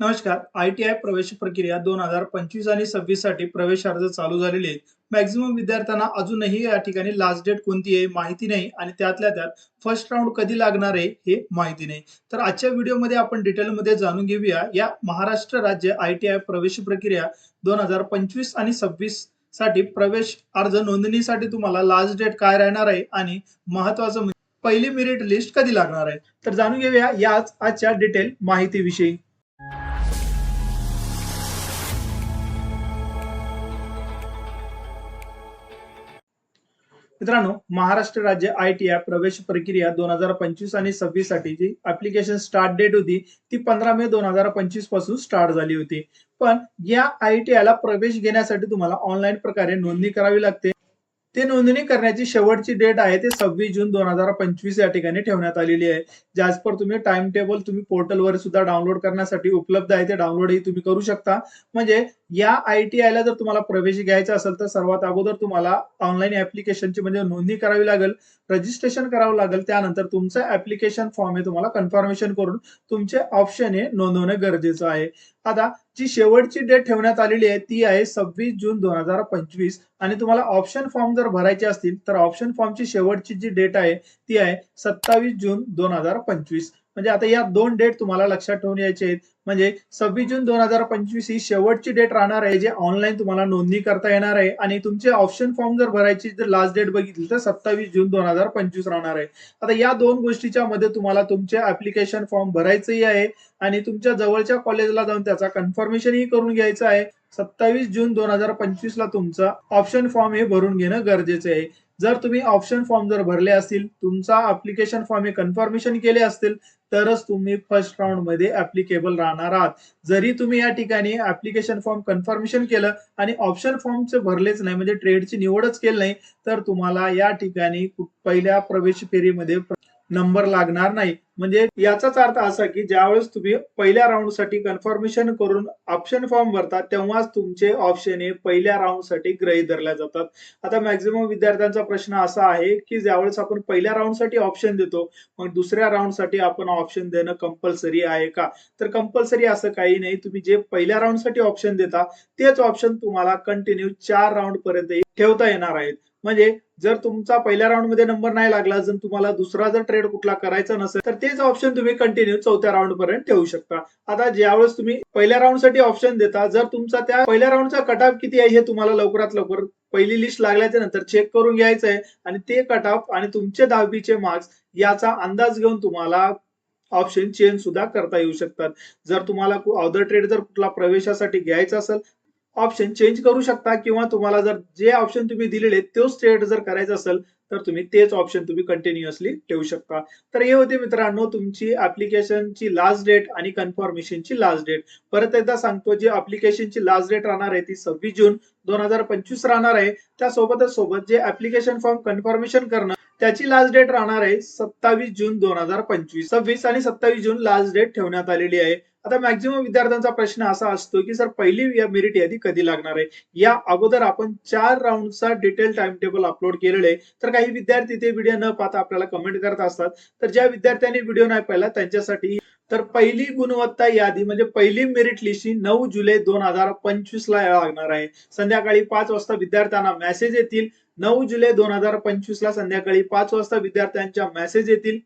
नमस्कार. I T I प्रवेश प्रक्रिया दोन हजार पंचवीस आणि सव्वीससाठी प्रवेश अर्ज चालू झालेले आहेत. मॅक्झिमम विद्यार्थ्यांना अजूनही या ठिकाणी लास्ट डेट कोणती आहे माहिती नाही आणि त्यातल्या त्यात फर्स्ट राऊंड कधी लागणार आहे हे माहिती नाही. तर आजच्या व्हिडिओमध्ये आपण डिटेलमध्ये जाणून घेऊया. या महाराष्ट्र राज्य आय टी आय प्रवेश प्रक्रिया दोन हजार पंचवीस आणि सव्वीससाठी प्रवेश अर्ज नोंदणीसाठी तुम्हाला लास्ट डेट काय राहणार आहे आणि महत्वाचं म्हणजे पहिली मेरिट लिस्ट कधी लागणार आहे? तर जाणून घेऊया याच आजच्या डिटेल माहितीविषयी. मित्रांनो महाराष्ट्र राज्य आय टी आय प्रवेश प्रक्रिया दोन हजार पंचवीस आणि सव्वीससाठी जी ऍप्लिकेशन स्टार्ट डेट होती. ती पंधरा मे दोन हजार पंचवीसपासून स्टार्ट झाली होती. पण या आय टी आयला प्रवेश घेण्यासाठी तुम्हाला ऑनलाईन प्रकारे नोंदणी करावी लागते. ते नोंदणी करण्याची शेवटची डेट आहे. ते सव्वीस जून दोन हजार पंचवीस या ठिकाणी ठेवण्यात आलेली आहे. ज्याच पर तुम्ही टाइम टेबल तुम्ही पोर्टलवर सुद्धा डाउनलोड करण्यासाठी उपलब्ध आहे. ते डाउनलोडही तुम्ही करू शकता. म्हणजे या आय टी आयला जर तुम्हाला प्रवेश घ्यायचा असेल तर सर्वात अगोदर तुम्हाला ऑनलाईन ऍप्लिकेशनची म्हणजे नोंदणी करावी लागेल रजिस्ट्रेशन करावं लागेल त्यानंतर तुमचं ऍप्लिकेशन फॉर्म हे तुम्हाला कन्फर्मेशन करून तुमचे ऑप्शन हे नोंदवणे गरजेचं आहे. आता जी शेवटची डेट ठेवण्यात आलेली आहे ती आहे सव्वीस जून दोन हजार पंचवीस. आणि तुम्हाला ऑप्शन फॉर्म जर भरायचे असतील तर ऑप्शन फॉर्मची शेवटची जी डेट आहे ती आहे सत्तावीस जून दोन हजार पंचवीस. म्हणजे आता या दोन डेट तुम्हाला लक्षात ठेवून यायचे आहेत. म्हणजे सव्वीस जून दोन हजार पंचवीस ही शेवटची डेट राहणार आहे जे ऑनलाईन तुम्हाला नोंदणी करता येणार आहे. आणि तुमचे ऑप्शन फॉर्म जर भरायची जर लास्ट डेट बघितली तर सत्तावीस जून दोन हजार पंचवीस राहणार आहे. आता या दोन गोष्टीच्या मध्ये तुम्हाला तुमचे ऍप्लिकेशन फॉर्म भरायचंही आहे आणि तुमच्या जवळच्या कॉलेजला जाऊन त्याचा कन्फर्मेशनही करून घ्यायचं आहे. सत्तावीस जून दोन हजार पंचवीस ला तुमचा ऑप्शन फॉर्म हे भरून घेणं गरजेचं आहे. जर तुम्ही ऑप्शन फॉर्म जर भरले असतील तुमचा अप्लिकेशन फॉर्म हे कन्फर्मेशन केले असतील तरच तुम्ही फर्स्ट राऊंडमध्ये ऍप्लिकेबल राहणार आहात. जरी तुम्ही या ठिकाणी ऍप्लिकेशन फॉर्म कन्फर्मेशन केलं आणि ऑप्शन फॉर्मचे भरलेच नाही म्हणजे ट्रेडची निवडच केली नाही तर तुम्हाला या ठिकाणी पहिल्या प्रवेश फेरीमध्ये नंबर लागणार नाही. म्हणजे याचाच अर्थ असा की ज्यावेळेस तुम्ही पहिल्या राऊंडसाठी कन्फर्मेशन करून ऑप्शन फॉर्म भरता तेव्हाच तुमचे ऑप्शन हे पहिल्या राऊंडसाठी धरल्या जातात. आता मॅक्झिमम विद्यार्थ्यांचा प्रश्न असा आहे की ज्यावेळेस आपण पहिल्या राऊंडसाठी ऑप्शन देतो मग दुसऱ्या राऊंडसाठी आपण ऑप्शन देणं कंपल्सरी आहे का? तर कंपल्सरी असं काही नाही. तुम्ही जे पहिल्या राऊंडसाठी ऑप्शन देता तेच ऑप्शन तुम्हाला कंटिन्यू चार राऊंड पर्यंत ठेवता येणार आहेत. म्हणजे जर तुमचा पहिल्या राऊंडमध्ये नंबर नाही लागला जर तुम्हाला दुसरा जर ट्रेड कुठला करायचा नसेल तर तेच ऑप्शन तुम्ही कंटिन्यू चौथ्या राऊंड पर्यंत ठेवू शकता. आता ज्यावेळेस तुम्ही पहिल्या राऊंडसाठी ऑप्शन देता जर तुमचा त्या पहिल्या राऊंडचा कट ऑफ किती आहे हे तुम्हाला लवकरात लवकर पहिली लिस्ट लागल्याच्या नंतर चेक करून घ्यायचं आहे. आणि ते कट ऑफ आणि तुमचे दहावीचे मार्क्स याचा अंदाज घेऊन तुम्हाला ऑप्शन चेंज सुद्धा करता येऊ शकतात. जर तुम्हाला अदर ट्रेड जर कुठला प्रवेशासाठी घ्यायचा असेल ऑप्शन चेंज करू शकता किंवा तुम्हाला जर जे ऑप्शन तुम्ही दिलेले तोच ट्रेड जर करायचा असेल तर तुम्ही तेच ऑप्शन तुम्ही कंटिन्युअसली ठेवू शकता. तर हे होते मित्रांनो तुमची ऍप्लिकेशनची लास्ट डेट आणि कन्फर्मेशनची लास्ट डेट परत एकदा सांगतो जी ऍप्लिकेशनची लास्ट डेट राहणार आहे ती सव्वीस जून दोन हजार पंचवीस राहणार आहे. त्यासोबतच सोबत जे ऍप्लिकेशन फॉर्म कन्फर्मेशन करणं त्याची लास्ट डेट राहणार आहे सत्तावीस जून दोन हजार पंचवीस. सव्वीस आणि सत्तावीस जून लास्ट डेट ठेवण्यात आलेली आहे. आता मॅक्झिमम विद्यार्थ्यांचा प्रश्न असा असतो की सर पहिली मेरिट यादी कधी लागणार आहे? या अगोदर आपण चार राऊंडचा डिटेल टाइम टेबल अपलोड केलेलं आहे. तर काही विद्यार्थी ते व्हिडिओ न पाहता आपल्याला कमेंट करत असतात. तर ज्या विद्यार्थ्यांनी व्हिडिओ नाही पाहिला त्यांच्यासाठी तर पहिली गुणवत्ता यादी म्हणजे पहिली मेरिट लिस्ट ही नऊ जुलै दोन हजार पंचवीस ला लागणार आहे. संध्याकाळी पाच वाजता विद्यार्थ्यांना मेसेज येतील. नऊ जुलै दोन हजार पंचवीस ला संध्याकाळी पाच वाजता विद्यार्थ्यांच्या मेसेज येतील.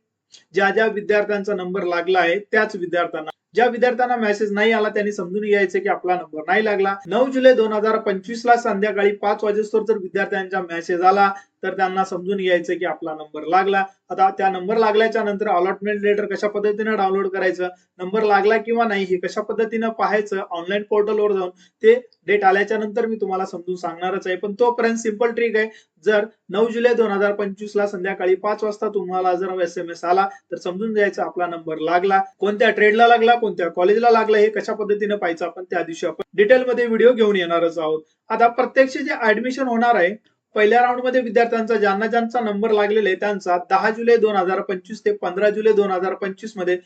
ज्या ज्या विद्यार्थ्यांचा नंबर लागला आहे त्याच विद्यार्थ्यांना ज्या विद्यार्थ्यांना मेसेज नाही आला त्यांनी समजून घ्यायचं की आपला नंबर नाही लागला. नऊ जुलै दोन हजार पंचवीस ला संध्याकाळी पाच वाजेस्तोर जर विद्यार्थ्यांचा मेसेज आला तर त्यांना समजून घ्यायचं की आपला नंबर लागला. आता त्या नंबर लागल्याच्या नंतर अलॉटमेंट लेटर कशा पद्धतीने डाउनलोड करायचं नंबर लागला किंवा नाही हे कशा पद्धतीनं पाहायचं ऑनलाईन पोर्टलवर जाऊन ते डेट आल्याच्यानंतर मी तुम्हाला समजून सांगणारच आहे. पण तोपर्यंत सिंपल ट्रिक आहे. जर नऊ जुलै दोन हजार पंचवीस ला संध्याकाळी पाच वाजता तुम्हाला जर एस एम एस आला तर समजून जायचं आपला नंबर लागला. कोणत्या ट्रेडला लागला? कोणत्या कॉलेजला लागलं हे कशा पद्धतीने पाहायचं आपण त्या दिवशी आपण डिटेलमध्ये व्हिडिओ घेऊन येणारच आहोत. आता प्रत्यक्ष जे ऍडमिशन होणार आहे पहिल्या राऊंडमध्ये विद्यार्थ्यांचा ज्यांना ज्यांचा नंबर लागलेला आहे त्यांचा दहा जुलै दोन हजार पंचवीस ते पंधरा जुलै दोन हजार पंचवीसमध्ये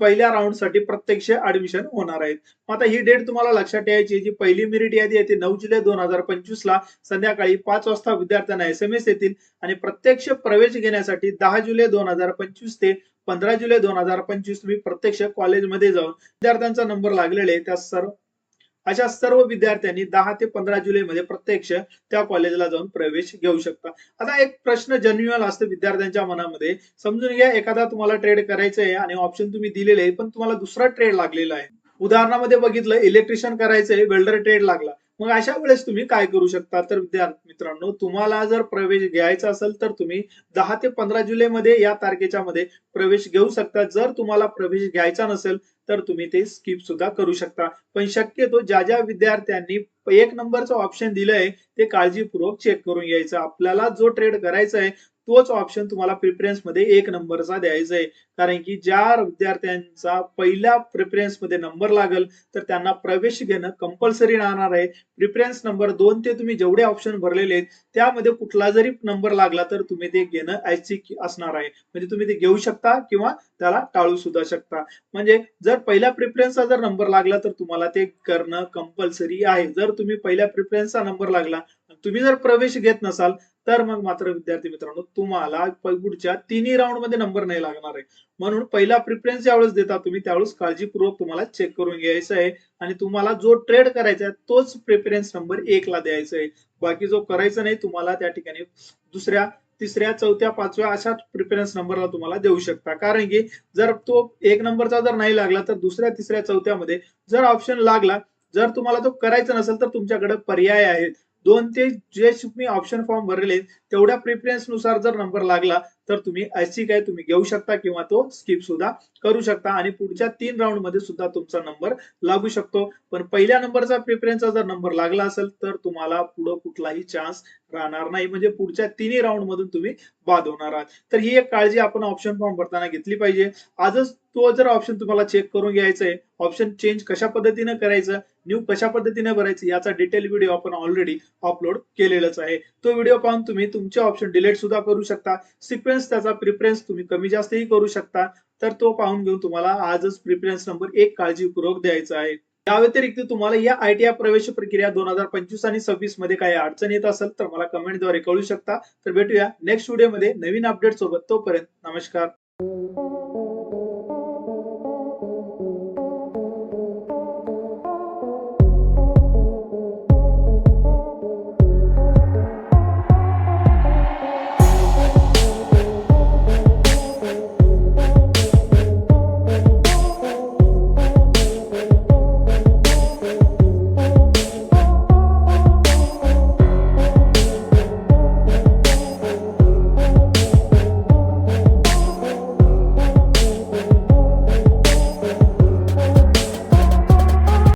पहिल्या राऊंडसाठी प्रत्यक्ष ऍडमिशन होणार आहेत. आता ही डेट तुम्हाला लक्षात ठेवायची जी पहिली मेरिट यादी आहे ती नऊ जुलै दोन हजार पंचवीस ला संध्याकाळी पाच वाजता विद्यार्थ्यांना एस एम एस येतील आणि प्रत्यक्ष प्रवेश घेण्यासाठी दहा जुलै दोन हजार पंचवीस ते पंधरा जुलै दोन हजार पंचवीस तुम्ही प्रत्यक्ष कॉलेजमध्ये जाऊन विद्यार्थ्यांचा नंबर लागलेले आहे. त्या सर्व अशा सर्व विद्यार्थ्यांनी दहा ते पंधरा जुलै मध्ये प्रत्यक्ष त्या कॉलेजला जाऊन प्रवेश घेऊ शकता. आता एक प्रश्न जन्युअल असतो विद्यार्थ्यांच्या मनामध्ये. समजून घ्या एखादा तुम्हाला ट्रेड करायचं आहे आणि ऑप्शन तुम्ही दिलेले आहे पण तुम्हाला दुसरा ट्रेड लागलेला आहे. उदाहरणामध्ये बघितलं इलेक्ट्रिशियन करायचंय वेल्डर ट्रेड लागला. मग अशा वेळेस तुम्ही काय करू शकता? तर विद्यार्थी मित्रांनो तुम्हाला जर प्रवेश घ्यायचा असेल तर तुम्ही दहा ते पंधरा जुलै मध्ये या तारखेच्या मध्ये प्रवेश घेऊ शकता. जर तुम्हाला प्रवेश घ्यायचा नसेल तर तुम्ही ते स्किप सुद्धा करू शकता. पण शक्यतो ज्या ज्या विद्यार्थ्यांनी एक नंबरचं ऑप्शन दिलंय ते काळजीपूर्वक चेक करून घ्यायचं. आपल्याला जो ट्रेड करायचा आहे तोच ऑप्शन तुम्हाला प्रिफरन्समध्ये एक नंबरचा द्यायचा आहे. कारण की ज्या विद्यार्थ्यांचा पहिल्या प्रिफरन्समध्ये नंबर लागेल तर त्यांना प्रवेश घेणं कंपल्सरी राहणार आहे. प्रिफरन्स नंबर दोन ते तुम्ही जेवढे ऑप्शन भरलेले आहेत त्यामध्ये कुठला जरी नंबर लागला तर तुम्ही ते घेणं ऐच्छिक असणार आहे. म्हणजे तुम्ही ते घेऊ शकता किंवा त्याला टाळू सुद्धा शकता. म्हणजे जर पहिल्या प्रिफरन्सचा जर नंबर लागला तर तुम्हाला ते करणं कंपल्सरी आहे. जर तुम्ही पहिल्या प्रिफरन्सचा नंबर लागला तुम्ही जर प्रवेश घेत नसाल तर मग मात्र विद्यार्थी मित्रांनो तुम्हाला पुढच्या तिन्ही राऊंडमध्ये नंबर नाही लागणार आहे. म्हणून पहिला प्रिफरन्स ज्यावेळेस देता तुम्ही त्यावेळेस काळजीपूर्वक तुम्हाला चेक करून घ्यायचं आहे. आणि तुम्हाला जो ट्रेड करायचा आहे तोच प्रेफरन्स नंबर एक ला द्यायचा आहे. बाकी जो करायचा नाही तुम्हाला त्या ठिकाणी दुसऱ्या तिसऱ्या चौथ्या पाचव्या अशा प्रिफरन्स नंबरला तुम्हाला देऊ शकता. कारण की जर तो एक नंबरचा जर नाही लागला तर दुसऱ्या तिसऱ्या चौथ्यामध्ये जर ऑप्शन लागला जर तुम्हाला तो करायचा नसेल तर तुमच्याकडे पर्याय आहेत दोन ते जे मी ऑप्शन फॉर्म भरले तेवढ्या प्रिफरन्सनुसार जर नंबर लागला तर तुम्ही ऐच्छिक आहे तुम्ही घेऊ शकता किंवा तो स्किप सुद्धा करू शकता. आणि पुढच्या तीन राऊंडमध्ये सुद्धा तुमचा नंबर लागू शकतो. पण पहिल्या नंबरचा प्रिफरन्सचा जर नंबर लागला असेल तर तुम्हाला पुढे कुठलाही चान्स राहणार नाही. म्हणजे पुढच्या तिन्ही राऊंड मधून तुम्ही बाद होणार आहात. तर ही एक काळजी आपण ऑप्शन फॉर्म भरताना घेतली पाहिजे. आजच तो जर ऑप्शन तुम्हाला चेक करून घ्यायचा आहे ऑप्शन चेंज कशा पद्धतीने करायचं न्यू कशा पद्धतीने भरायचं याचा डिटेल व्हिडिओ आपण ऑलरेडी अपलोड केलेलाच आहे. तो व्हिडिओ पाहून तुम्ही तुमचे ऑप्शन डिलीट सुद्धा करू शकता. सिक्वेन्स त्याचा प्रिफरन्स तुम्ही कमी जास्तही करू शकता तर तो पाहून घेऊन तुम्हाला आजच प्रिफरन्स नंबर एक काळजीपूर्वक द्यायचा आहे. या व्यतिरिक्त तुम्हाला या आयटीआय प्रवेश प्रक्रिया दोन हजार पंचवीस आणि सव्वीसमध्ये काही अडचण येत असेल तर मला कमेंटद्वारे कळू शकता. तर भेटूया नेक्स्ट व्हिडिओमध्ये नवीन अपडेट सोबत. तोपर्यंत नमस्कार.